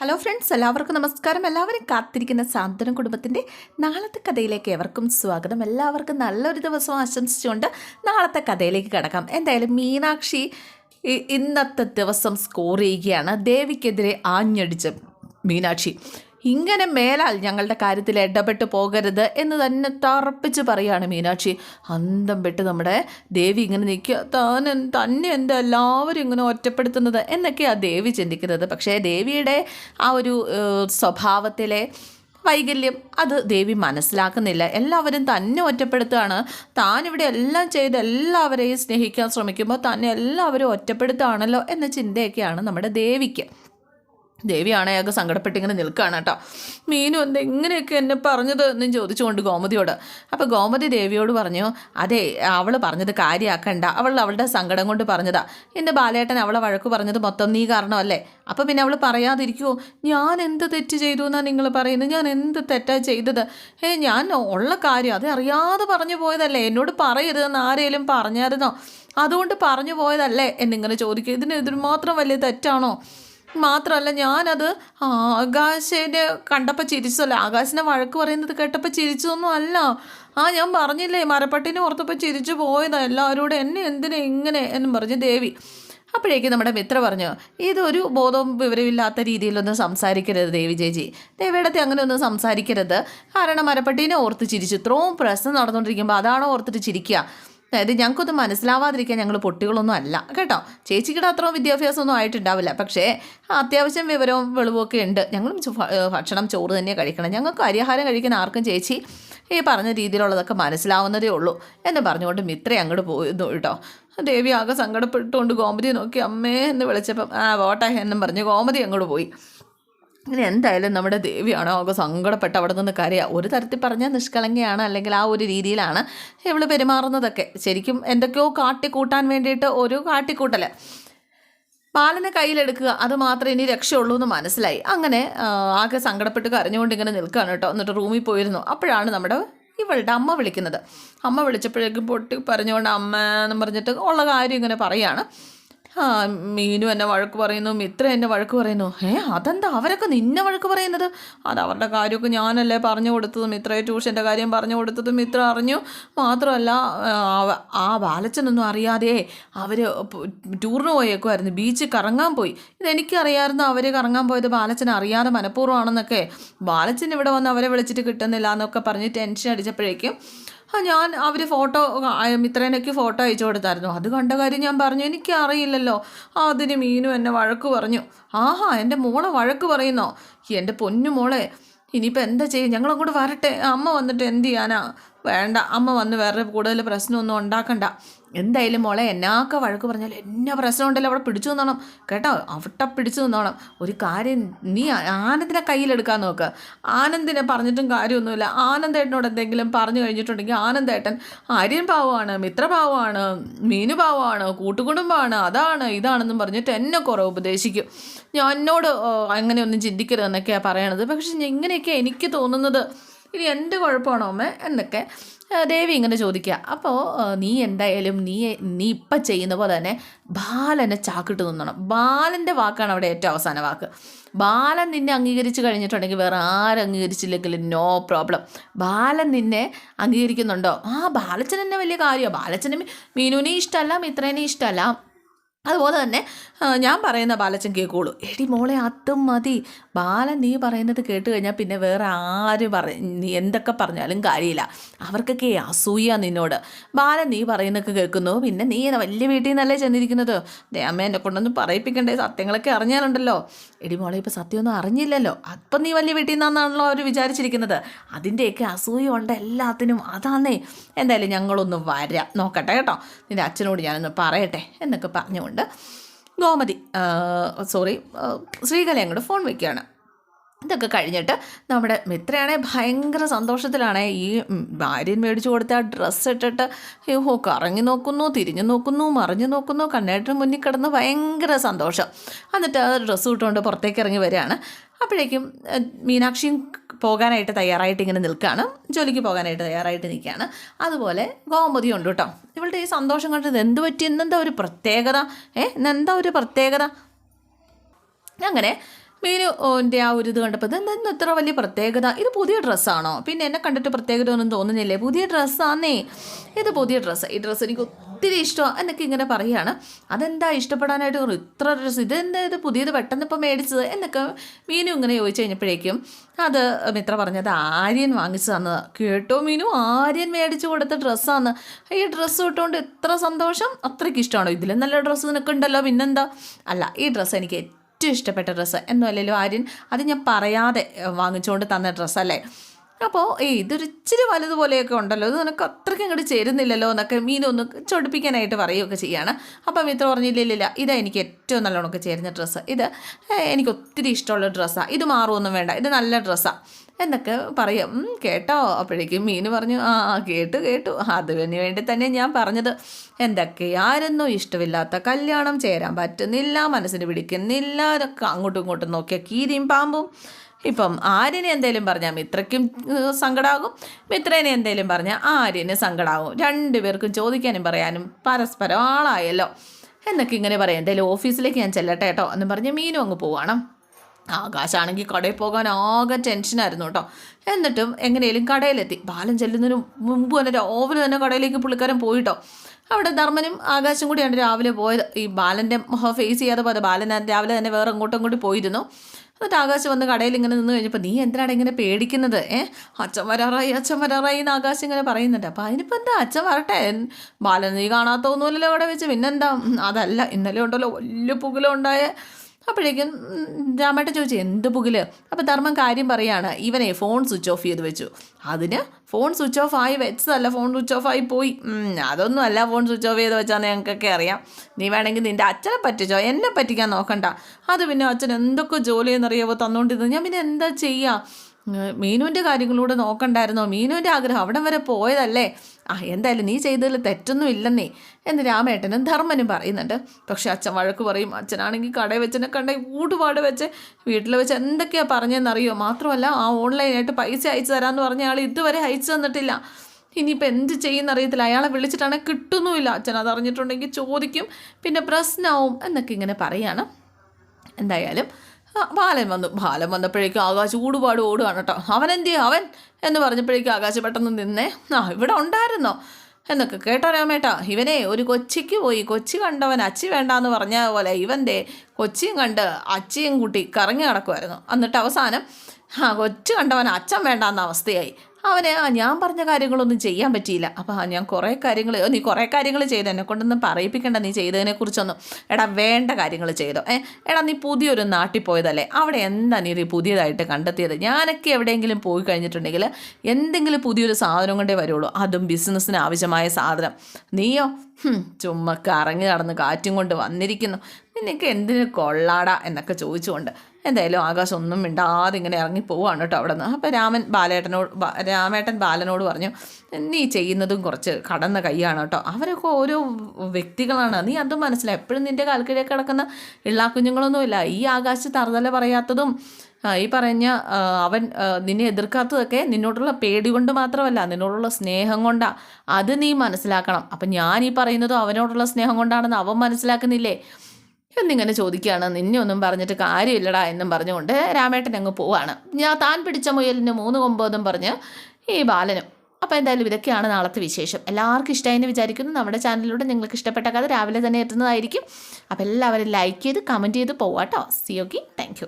Hello friends എല്ലാവർക്കും നമസ്കാരം. എല്ലാവരും കാത്തിരിക്കുന്ന സാന്ത്വനം കുടുംബത്തിന്റെ നാളത്തെ കഥയിലേക്ക് എവർക്കും സ്വാഗതം. എല്ലാവർക്കും നല്ലൊരു ദിവസം ആശംസിച്ചുകൊണ്ട് നാളത്തെ കഥയിലേക്ക് കിടക്കാം. എന്തായാലും മീനാക്ഷി ഇന്നത്തെ ദിവസം സ്കോർ ചെയ്യുകയാണ്. ദേവിക്കെതിരെ ആഞ്ഞടിച്ച് മീനാക്ഷി. ഇങ്ങനെ മേലാൽ ഞങ്ങളുടെ കാര്യത്തിൽ ഇടപെട്ട് പോകരുത് എന്ന് തന്നെ തറപ്പിച്ച് പറയാണ് മീനാക്ഷി. അന്തം പെട്ട് നമ്മുടെ ദേവി ഇങ്ങനെ നിൽക്കുക. താൻ തന്നെ എന്താ എല്ലാവരും ഇങ്ങനെ ഒറ്റപ്പെടുത്തുന്നത് എന്നൊക്കെയാണ് ദേവി ചിന്തിക്കുന്നത്. പക്ഷേ ദേവിയുടെ ആ ഒരു സ്വഭാവത്തിലെ വൈകല്യം അത് ദേവി മനസ്സിലാക്കുന്നില്ല. എല്ലാവരും തന്നെ ഒറ്റപ്പെടുത്തുകയാണ്. താനിവിടെ എല്ലാം ചെയ്ത് എല്ലാവരെയും സ്നേഹിക്കാൻ ശ്രമിക്കുമ്പോൾ തന്നെ എല്ലാവരും ഒറ്റപ്പെടുത്തുകയാണല്ലോ എന്ന ചിന്തയൊക്കെയാണ് നമ്മുടെ ദേവിക്ക്. ദേവിയാണ് അയാൾക്ക് സങ്കടപ്പെട്ട് ഇങ്ങനെ നിൽക്കുകയാണ് കേട്ടോ. മീനു എന്താ ഇങ്ങനെയൊക്കെ എന്നെ പറഞ്ഞത് എന്നും ചോദിച്ചുകൊണ്ട് ഗോമതിയോട്. അപ്പോൾ ഗോമതി ദേവിയോട് പറഞ്ഞു അതെ അവൾ പറഞ്ഞത് കാര്യമാക്കണ്ട അവൾ അവളുടെ സങ്കടം കൊണ്ട് പറഞ്ഞതാ. എന്റെ ബാലേട്ടൻ അവളെ വഴക്ക് പറഞ്ഞത് മൊത്തം നീ കാരണമല്ലേ? അപ്പോൾ പിന്നെ അവൾ പറയാതിരിക്കുമോ ഞാൻ എന്ത് തെറ്റ് ചെയ്തു എന്നാണ് നിങ്ങൾ പറയുന്നത്? ഞാൻ എന്ത് തെറ്റാ ചെയ്തത്? ഏ ഞാൻ ഉള്ള കാര്യം അത് അറിയാതെ പറഞ്ഞു പോയതല്ലേ? എന്നോട് പറയരുതെന്ന് ആരെങ്കിലും പറഞ്ഞായിരുന്നോ? അതുകൊണ്ട് പറഞ്ഞു പോയതല്ലേ? എന്നിങ്ങനെ ചോദിക്കുക ഇതിന് ഇതിന് മാത്രം വലിയ തെറ്റാണോ? മാത്രമല്ല ഞാനത് ആകാശനെ കണ്ടപ്പോൾ ചിരിച്ചല്ല ആകാശിനെ വഴക്ക് പറയുന്നത് കേട്ടപ്പോൾ ചിരിച്ചതൊന്നും അല്ല. ആ ഞാൻ പറഞ്ഞില്ലേ മരപ്പട്ടിനെ ഓർത്തപ്പോൾ ചിരിച്ചു പോയതാണ് എല്ലാവരോടും എന്നെ എന്തിനെ ഇങ്ങനെ എന്നും പറഞ്ഞു ദേവി. അപ്പോഴേക്കും നമ്മുടെ മിത്ര പറഞ്ഞു ഇതൊരു ബോധവും വിവരമില്ലാത്ത രീതിയിലൊന്നും സംസാരിക്കരുത് ദേവി ചേച്ചി. ദേവിയുടെ അങ്ങനെ ഒന്നും സംസാരിക്കരുത്. കാരണം മരപ്പട്ടീനെ ഓർത്ത് ചിരിച്ചു. ഇത്രയും പ്രശ്നം നടന്നുകൊണ്ടിരിക്കുമ്പോൾ അതാണോ ഓർത്തിട്ട് ചിരിക്കുക? അതായത് ഞങ്ങൾക്കൊന്നും മനസ്സിലാവാതിരിക്കാൻ ഞങ്ങൾ പൊട്ടികളൊന്നും അല്ല. കേട്ടോ? ചേച്ചിക്കിടെ അത്രയും വിദ്യാഭ്യാസമൊന്നും ആയിട്ടുണ്ടാവില്ല. പക്ഷേ അത്യാവശ്യം വിവരവും വെളിവൊക്കെ ഉണ്ട്. ഞങ്ങളും ഭക്ഷണം ചോറ് തന്നെ കഴിക്കണം. ഞങ്ങൾക്ക് അരിയാഹാരം കഴിക്കുന്ന ആർക്കും ചേച്ചി ഈ പറഞ്ഞ രീതിയിലുള്ളതൊക്കെ മനസ്സിലാവുന്നതേ ഉള്ളൂ എന്ന് പറഞ്ഞുകൊണ്ട് മിത്ര അങ്ങോട്ട് പോയിരുന്നു കേട്ടോ. ദേവി ആകെ സങ്കടപ്പെട്ടുകൊണ്ട് ഗോമതി നോക്കി അമ്മേ എന്ന് വിളിച്ചപ്പം ആ വോട്ടെ എന്നും പറഞ്ഞ് ഗോമതി അങ്ങോട്ട് പോയി. അങ്ങനെ എന്തായാലും നമ്മുടെ ദേവിയാണോ ഒക്കെ സങ്കടപ്പെട്ട് അവിടെ നിന്ന് കരയുക ഒരു തരത്തിൽ പറഞ്ഞാൽ നിഷ്കളങ്കയാണ് അല്ലെങ്കിൽ ആ ഒരു രീതിയിലാണ് ഇവൾ പെരുമാറുന്നതൊക്കെ. ശരിക്കും എന്തൊക്കെയോ കാട്ടിക്കൂട്ടാൻ വേണ്ടിയിട്ട് ഒരു കാട്ടിക്കൂട്ടൽ ബാലനെ കയ്യിലെടുക്കുക അത് മാത്രമേ ഇനി രക്ഷയുള്ളൂ എന്ന് മനസ്സിലായി. അങ്ങനെ ആകെ സങ്കടപ്പെട്ട് കരഞ്ഞുകൊണ്ട് ഇങ്ങനെ നിൽക്കുകയാണ് കേട്ടോ. എന്നിട്ട് റൂമിൽ പോയിരുന്നു. അപ്പോഴാണ് നമ്മുടെ ഇവളുടെ അമ്മ വിളിക്കുന്നത്. അമ്മ വിളിച്ചപ്പോഴേക്കും പൊട്ടി പറഞ്ഞുകൊണ്ട് അമ്മ എന്ന് പറഞ്ഞിട്ട് ഉള്ള കാര്യം ഇങ്ങനെ പറയാണ്. ആ മീനു എന്നെ വഴക്ക് പറയുന്നു മിത്ര എന്നെ വഴക്ക് പറയുന്നു. ഏ അതെന്താ? അവരൊക്കെ നിന്നെ വഴക്ക് പറയുന്നത്? അത് അവരുടെ കാര്യമൊക്കെ ഞാനല്ലേ പറഞ്ഞു കൊടുത്തത്? മിത്രയെ ട്യൂഷന്റെ കാര്യം പറഞ്ഞു കൊടുത്തത് മിത്ര അറിഞ്ഞു. മാത്രമല്ല ആ, ആ ബാലച്ചനൊന്നും അറിയാതെ അവർ ടൂറിന് പോയേക്കുമായിരുന്നു ബീച്ചിൽ കറങ്ങാൻ പോയി. ഇതെനിക്കറിയാമായിരുന്നു അവർ കറങ്ങാൻ പോയത് ബാലച്ചൻ അറിയാതെ മനഃപൂർവമാണെന്നൊക്കെ. ബാലച്ചൻ ഇവിടെ വന്ന് അവരെ വിളിച്ചിട്ട് കിട്ടുന്നില്ല എന്നൊക്കെ പറഞ്ഞ് ടെൻഷൻ അടിച്ചപ്പോഴേക്കും ആ ഞാൻ അവർ ഫോട്ടോ മിത്രേനൊക്കെ ഫോട്ടോ അയച്ചു കൊടുത്തായിരുന്നു. അത് കണ്ട കാര്യം ഞാൻ പറഞ്ഞു എനിക്കറിയില്ലല്ലോ. അതിന് മീനു എന്നെ വഴക്ക് പറഞ്ഞു. ആഹാ എന്റെ മോളെ വഴക്ക് പറയുന്നോ? എന്റെ പൊന്നു മോളെ ഇനിയിപ്പോൾ എന്താ ചെയ്യും? ഞങ്ങളങ്ങോട്ട് വരട്ടെ. അമ്മ വന്നിട്ട് എന്ത് ചെയ്യാനാ? വേണ്ട അമ്മ വന്ന് വേറെ കൂടുതൽ പ്രശ്നമൊന്നും ഉണ്ടാക്കണ്ട. എന്തായാലും മോളെ എന്നാക്കെ വഴക്ക് പറഞ്ഞാലും എന്നാ പ്രശ്നം ഉണ്ടല്ലോ അവിടെ പിടിച്ചു നിന്നോണം. കേട്ടോ അവിടെ പിടിച്ചു നിന്നോണം. ഒരു കാര്യം നീ ആനന്ദിനെ കയ്യിലെടുക്കാൻ നോക്ക്. ആനന്ദിനെ പറഞ്ഞിട്ടും കാര്യമൊന്നുമില്ല. ആനന്ദേട്ടനോട് എന്തെങ്കിലും പറഞ്ഞു കഴിഞ്ഞിട്ടുണ്ടെങ്കിൽ ആനന്ദേട്ടൻ ആര്യൻ പാവമാണ് മിത്രഭാവമാണ് മീനു പാവമാണ് കൂട്ടുകുടുംബമാണ് അതാണ് ഇതാണെന്നും പറഞ്ഞിട്ട് എന്നെ കുറേ ഉപദേശിക്കും. ഞാൻ എന്നോട് അങ്ങനെയൊന്നും ചിന്തിക്കരുതെന്നൊക്കെയാണ് പറയണത്. പക്ഷെ ഇങ്ങനെയൊക്കെ എനിക്ക് തോന്നുന്നത് ഇനി എന്ത് കുഴപ്പമാണോ അമ്മ എന്നൊക്കെ ദേവി ഇങ്ങനെ ചോദിക്കുക. അപ്പോൾ നീ എന്തായാലും നീ നീ ഇപ്പം ചെയ്യുന്ന പോലെ തന്നെ ബാലനെ ചാക്കിട്ട് നിന്നണം. ബാലന്റെ വാക്കാണ് അവിടെ ഏറ്റവും അവസാന വാക്ക്. ബാലൻ നിന്നെ അംഗീകരിച്ച് കഴിഞ്ഞിട്ടുണ്ടെങ്കിൽ വേറെ ആരും അംഗീകരിച്ചില്ലെങ്കിലും നോ പ്രോബ്ലം ബാലൻ നിന്നെ അംഗീകരിക്കുന്നുണ്ടോ? ആ ബാലച്ചൻ വലിയ കാര്യമാണ് ബാലച്ചന് മീനുവിനെ ഇഷ്ടമല്ല മിത്രേനെ ഇഷ്ടമല്ല. അതുപോലെ തന്നെ ഞാൻ പറയുന്ന ബാലച്ചൻ കേൾക്കുള്ളൂ എടി മോളെ അതും മതി. ബാലൻ നീ പറയുന്നത് കേട്ട് കഴിഞ്ഞാൽ പിന്നെ വേറെ ആര് പറ നീ എന്തൊക്കെ പറഞ്ഞാലും കാര്യമില്ല. അവർക്കൊക്കെ അസൂയ നിന്നോട്. ബാലൻ നീ പറയുന്നൊക്കെ കേൾക്കുന്നു. പിന്നെ നീ വലിയ വീട്ടിൽ നിന്നല്ലേ ചെന്നിരിക്കുന്നത്? അമ്മ എന്നെ കൊണ്ടൊന്നും പറയിപ്പിക്കണ്ടേ. സത്യങ്ങളൊക്കെ അറിഞ്ഞാലുണ്ടല്ലോ. എടി മോളെ ഇപ്പോൾ സത്യമൊന്നും അറിഞ്ഞില്ലല്ലോ. അപ്പം നീ വലിയ വീട്ടിൽ നിന്നാണല്ലോ അവർ വിചാരിച്ചിരിക്കുന്നത്. അതിന്റെയൊക്കെ അസൂയ ഉണ്ട് എല്ലാത്തിനും. അതാന്നേ. എന്തായാലും ഞങ്ങളൊന്ന് വരാം. നോക്കട്ടെ കേട്ടോ. നിന്റെ അച്ഛനോട് ഞാനൊന്ന് പറയട്ടെ എന്നൊക്കെ പറഞ്ഞുകൊണ്ട് ഗോമതി സോറി ശ്രീകല അങ്ങോട്ട് ഫോൺ വയ്ക്കുകയാണ് ഇതൊക്കെ കഴിഞ്ഞിട്ട് നമ്മുടെ മിത്രയാണെ ഭയങ്കര സന്തോഷത്തിലാണ്. ഈ ഭാര്യൻ മേടിച്ചു കൊടുത്ത ആ ഡ്രസ്സ് ഇട്ടിട്ട് ഹോ കറങ്ങി നോക്കുന്നു തിരിഞ്ഞു നോക്കുന്നു മറിഞ്ഞു നോക്കുന്നു കണ്ണേട്ടിന് മുന്നിൽ കിടന്ന് ഭയങ്കര സന്തോഷം. എന്നിട്ട് ആ ഡ്രസ്സ് ഇട്ടുകൊണ്ട് പുറത്തേക്ക് ഇറങ്ങി വരികയാണ്. അപ്പോഴേക്കും മീനാക്ഷിയും പോകാനായിട്ട് തയ്യാറായിട്ട് ഇങ്ങനെ നിൽക്കുകയാണ് ജോലിക്ക് പോകാനായിട്ട് തയ്യാറായിട്ട് നിൽക്കുകയാണ് അതുപോലെ ഗോമതി ഉണ്ട് കേട്ടോ. ഇവളുടെ ഈ സന്തോഷം കണ്ടത് എന്ത് പറ്റി? എന്നെന്താ ഒരു പ്രത്യേകത? ഏ എന്നെന്താ ഒരു പ്രത്യേകത? അങ്ങനെ മീനുന്റെ ആ ഒരു ഇത് കണ്ടപ്പോൾ ഇതെന്താ ഇത്ര വലിയ പ്രത്യേകത? ഇത് പുതിയ ഡ്രസ്സാണോ പിന്നെ എന്നെ കണ്ടിട്ട് പ്രത്യേകത ഒന്നും തോന്നുന്നില്ലേ? പുതിയ ഡ്രസ്സാന്നേ ഇത് പുതിയ ഡ്രസ്സ് ഈ ഡ്രസ്സ് എനിക്ക് ഒത്തിരി ഇഷ്ടം എന്നൊക്കെ ഇങ്ങനെ പറയുകയാണ് അതെന്താ ഇഷ്ടപ്പെടാനായിട്ട് ഇത്ര ഡ്രസ്സ് ഇതെന്താ ഇത് പുതിയത് പെട്ടെന്ന് ഇപ്പം മേടിച്ചത് എന്നൊക്കെ മീനു ഇങ്ങനെ ചോദിച്ചു കഴിഞ്ഞപ്പോഴേക്കും അത് മിത്ര പറഞ്ഞത് ആര്യൻ വാങ്ങിച്ചു തന്നത് കേട്ടോ മീനു. ആര്യൻ മേടിച്ചു കൊടുത്ത ഡ്രസ്സാണ് ഈ ഡ്രസ്സ് ഇട്ടുകൊണ്ട് എത്ര സന്തോഷം? അത്രയ്ക്ക് ഇഷ്ടമാണോ? ഇതിലും നല്ല ഡ്രസ്സ് നിനക്ക് ഉണ്ടല്ലോ പിന്നെന്താ? അല്ല ഈ ഡ്രസ്സ് എനിക്ക് ഏറ്റവും ഇഷ്ടപ്പെട്ട ഡ്രസ്സ് എന്നല്ലല്ലോ ആര്യൻ. അത് ഞാൻ പറയാതെ വാങ്ങിച്ചുകൊണ്ട് തന്ന ഡ്രസ്സല്ലേ? അപ്പോൾ ഏയ് ഇതൊരു ഇച്ചിരി വലുതുപോലെയൊക്കെ ഉണ്ടല്ലോ. ഇത് നിനക്ക് അത്രയ്ക്ക് ഇങ്ങോട്ട് ചേരുന്നില്ലല്ലോ എന്നൊക്കെ മീനൊന്ന് ചൊടിപ്പിക്കാനായിട്ട് പറയുകയൊക്കെ ചെയ്യാണ്. അപ്പം മിത്ര പറഞ്ഞില്ല ഇല്ല ഇല്ല ഇതാ എനിക്ക് ഏറ്റവും നല്ലോണമൊക്കെ ചേരുന്ന ഡ്രസ്സ്. ഇത് എനിക്ക് ഒത്തിരി ഇഷ്ടമുള്ള ഡ്രസ്സാണ് ഇത് മാറുമൊന്നും വേണ്ട. ഇത് നല്ല ഡ്രസ്സാണ് എന്നൊക്കെ പറയും കേട്ടോ. അപ്പോഴേക്കും മീന് പറഞ്ഞു ആ ആ, കേട്ടു കേട്ടു. അതിന് വേണ്ടി തന്നെ ഞാൻ പറഞ്ഞത് എന്തൊക്കെയായിരുന്നു ഇഷ്ടമില്ലാത്ത കല്യാണം ചേരാൻ പറ്റുന്നില്ല മനസ്സിന് പിടിക്കുന്നില്ല അതൊക്കെ അങ്ങോട്ടും ഇങ്ങോട്ടും നോക്കിയ കീരിയും പാമ്പും. ഇപ്പം ആര്യനെ എന്തേലും പറഞ്ഞാൽ മിത്രയ്ക്കും സങ്കടമാകും മിത്രേനെ എന്തേലും പറഞ്ഞാൽ ആര്യന് സങ്കടമാകും രണ്ടുപേർക്കും ചോദിക്കാനും പറയാനും പരസ്പരം ആളായല്ലോ. എന്നൊക്കെ ഇങ്ങനെ പറയാം. എന്തായാലും ഓഫീസിലേക്ക് ഞാൻ ചെല്ലട്ടെ കേട്ടോ എന്ന് പറഞ്ഞ് മീനും അങ്ങ് പോവാണ്. ആകാശാണെങ്കിൽ കടയിൽ പോകാൻ ആകെ ടെൻഷനായിരുന്നു കേട്ടോ എന്നിട്ടും എങ്ങനെയും കടയിലെത്തി. ബാലൻ ചെല്ലുന്നതിന് മുമ്പ് തന്നെ രാവിലെ തന്നെ കടയിലേക്ക് പുള്ളിക്കാരൻ പോയിട്ടോ അവിടെ ധർമ്മനും ആകാശം കൂടിയാണ് രാവിലെ പോയത്. ഈ ബാലന്റെ ഫേസ് ചെയ്യാതെ പോയത്. ബാലൻ രാവിലെ തന്നെ വേറെ അങ്ങോട്ടും കൂടി പോയിരുന്നു. എന്നിട്ട് ആകാശം വന്ന് കടയിൽ ഇങ്ങനെ നിന്ന് കഴിഞ്ഞപ്പോൾ നീ എന്തിനാണ് ഇങ്ങനെ പേടിക്കുന്നത്? ഏ? അച്ഛൻ വരാറായി അച്ഛൻ വരാറായി എന്ന് ആകാശം ഇങ്ങനെ പറയുന്നുണ്ട്. അപ്പോൾ അതിനിപ്പോൾ എന്താ? അച്ഛൻ വരട്ടെ. ബാലൻ നീ കാണാത്തൊന്നുമില്ലല്ലോ അവിടെ വെച്ച്. പിന്നെന്താ? അതല്ല. ഇന്നലെ ഉണ്ടല്ലോ വലിയ പുകലുണ്ടായ അപ്പോഴേക്കും രാമേട്ട ചോദിച്ചു എന്ത് പുകിൽ? അപ്പോൾ ധർമ്മം കാര്യം പറയാണ് ഇവനെ ഫോൺ സ്വിച്ച് ഓഫ് ചെയ്ത് വെച്ചു. അതിന് ഫോൺ സ്വിച്ച് ഓഫ് ആയി വെച്ചതല്ല ഫോൺ സ്വിച്ച് ഓഫ് ആയി പോയി. അതൊന്നും അല്ല ഫോൺ സ്വിച്ച് ഓഫ് ചെയ്ത് വെച്ചാന്ന് ഞങ്ങൾക്കൊക്കെ അറിയാം. നീ വേണമെങ്കിൽ നിന്റെ അച്ഛനെ പറ്റിച്ചോ? എന്നെ പറ്റിക്കാൻ നോക്കണ്ട. അത് പിന്നെ അച്ഛൻ എന്തൊക്കെ ജോലിയെന്നറിയാവോ തന്നുകൊണ്ടിരുന്നത് ഞാൻ പിന്നെ എന്താ ചെയ്യുക മീനുവിന്റെ കാര്യങ്ങളൂടെ നോക്കണ്ടായിരുന്നോ? മീനുവിന്റെ ആഗ്രഹം അവിടം വരെ പോയതല്ലേ? ആ എന്തായാലും നീ ചെയ്തതിൽ തെറ്റൊന്നും ഇല്ലെന്നേ എന്ന് രാമേട്ടനും ധർമ്മനും പറയുന്നുണ്ട്. പക്ഷെ അച്ഛൻ വഴക്ക് പറയും. അച്ഛനാണെങ്കിൽ കടയിൽ വെച്ചെന്നെ കണ്ട ഊടുപാട് വെച്ച് വീട്ടിൽ വെച്ച് എന്തൊക്കെയാണ് പറഞ്ഞതെന്നറിയോ? മാത്രമല്ല ആ ഓൺലൈനായിട്ട് പൈസ അയച്ചു തരാമെന്ന് പറഞ്ഞ ആൾ ഇതുവരെ അയച്ചു തന്നിട്ടില്ല. ഇനിയിപ്പോൾ എന്ത് ചെയ്യുന്നറിയത്തില്ല. അയാളെ വിളിച്ചിട്ടാണെങ്കിൽ കിട്ടുന്നുമില്ല. അച്ഛൻ അതറിഞ്ഞിട്ടുണ്ടെങ്കിൽ ചോദിക്കും. പിന്നെ പ്രശ്നമാവും എന്നൊക്കെ ഇങ്ങനെ പറയാണ്. എന്തായാലും ബാലൻ വന്നു. ബാലൻ വന്നപ്പോഴേക്കും ആകാശ് ഊടുപാട് ഓടുകയാണ് കേട്ടോ. അവൻ എന്ത് അവൻ എന്ന് പറഞ്ഞപ്പോഴേക്കും ആകാശ് പെട്ടെന്ന് നിന്നേ ആ ഇവിടെ ഉണ്ടായിരുന്നോ? എന്നൊക്കെ കേട്ടോ രാമേട്ടാ ഇവനെ ഒരു കൊച്ചിക്ക് പോയി കൊച്ചി കണ്ടവൻ അച്ചി വേണ്ടാന്ന് പറഞ്ഞ പോലെ ഇവന്റെ കൊച്ചിയും കണ്ട് അച്ചിയും കൂട്ടി കറങ്ങി കിടക്കുമായിരുന്നു എന്നിട്ട് അവസാനം ആ കൊച്ചു കണ്ടവൻ അച്ഛൻ വേണ്ടാന്ന അവസ്ഥയായി. അവനെ ആ ഞാൻ പറഞ്ഞ കാര്യങ്ങളൊന്നും ചെയ്യാൻ പറ്റിയില്ല. അപ്പോൾ ഞാൻ കുറേ കാര്യങ്ങൾ നീ കുറേ കാര്യങ്ങൾ ചെയ്തു എന്നെ കൊണ്ടൊന്നും പറയിപ്പിക്കണ്ട നീ ചെയ്തതിനെക്കുറിച്ചൊന്നും. എടാ വേണ്ട കാര്യങ്ങൾ ചെയ്തോ. ഏ എടാ നീ പുതിയൊരു നാട്ടിൽ പോയതല്ലേ? അവിടെ എന്താ നീ പുതിയതായിട്ട് കണ്ടെത്തിയത്? ഞാനൊക്കെ എവിടെയെങ്കിലും പോയി കഴിഞ്ഞിട്ടുണ്ടെങ്കിൽ എന്തെങ്കിലും പുതിയൊരു സാധനം കൊണ്ടേ വരുള്ളൂ. അതും ബിസിനസ്സിന് ആവശ്യമായ സാധനം. നീയോ? ചുമ്മാ കറങ്ങി നടന്ന് കാറ്റും കൊണ്ട് വന്നിരിക്കുന്നു. നിനക്ക് എന്തിനു കൊള്ളാടാ എന്നൊക്കെ ചോദിച്ചുകൊണ്ട് എന്തായാലും ആകാശം ഒന്നും മിണ്ടാതെ ഇങ്ങനെ ഇറങ്ങി പോവാണ് കേട്ടോ അവിടെ നിന്ന്. അപ്പോൾ രാമൻ ബാലേട്ടനോട് രാമേട്ടൻ ബാലനോട് പറഞ്ഞു നീ ചെയ്യുന്നതും കുറച്ച് കടന്ന കൈയാണ് കേട്ടോ. അവരൊക്കെ ഓരോ വ്യക്തികളാണ്. നീ അതും മനസ്സിലായി. എപ്പോഴും നിന്റെ കാൽക്കിഴേ കിടക്കുന്ന ഇള്ളാ കുഞ്ഞുങ്ങളൊന്നുമില്ല ഈ ആകാശത്ത് തറുതല പറയാത്തതും ഈ പറഞ്ഞ അവൻ നിന്നെ എതിർക്കാത്തതൊക്കെ നിന്നോടുള്ള പേടി കൊണ്ട് മാത്രമല്ല നിന്നോടുള്ള സ്നേഹം കൊണ്ടാണ് അത് നീ മനസ്സിലാക്കണം. അപ്പം ഞാൻ ഈ പറയുന്നതും അവനോടുള്ള സ്നേഹം കൊണ്ടാണെന്ന് അവൻ മനസ്സിലാക്കുന്നില്ലേ? എന്നിങ്ങനെ ചോദിക്കുകയാണ്. നിന്നെ ഒന്നും പറഞ്ഞിട്ട് കാര്യമില്ലടാ എന്നും പറഞ്ഞുകൊണ്ട് രാമേട്ടൻ അങ്ങ് പോവാണ്. ഞാൻ താൻ പിടിച്ച മുയലിന് മൂന്ന് കൊമ്പോതും പറഞ്ഞ് ഈ ബാലനും. അപ്പോൾ എന്തായാലും ഇതൊക്കെയാണ് നാളത്തെ വിശേഷം. എല്ലാവർക്കും ഇഷ്ടമായെന്ന് വിചാരിക്കുന്നു. നമ്മുടെ ചാനലിലൂടെ നിങ്ങൾക്ക് ഇഷ്ടപ്പെട്ട കഥ രാവിലെ തന്നെ എത്തുന്നതായിരിക്കും. അപ്പോൾ എല്ലാവരും ലൈക്ക് ചെയ്ത് കമന്റ് ചെയ്ത് പോവാട്ടോ. C okay thank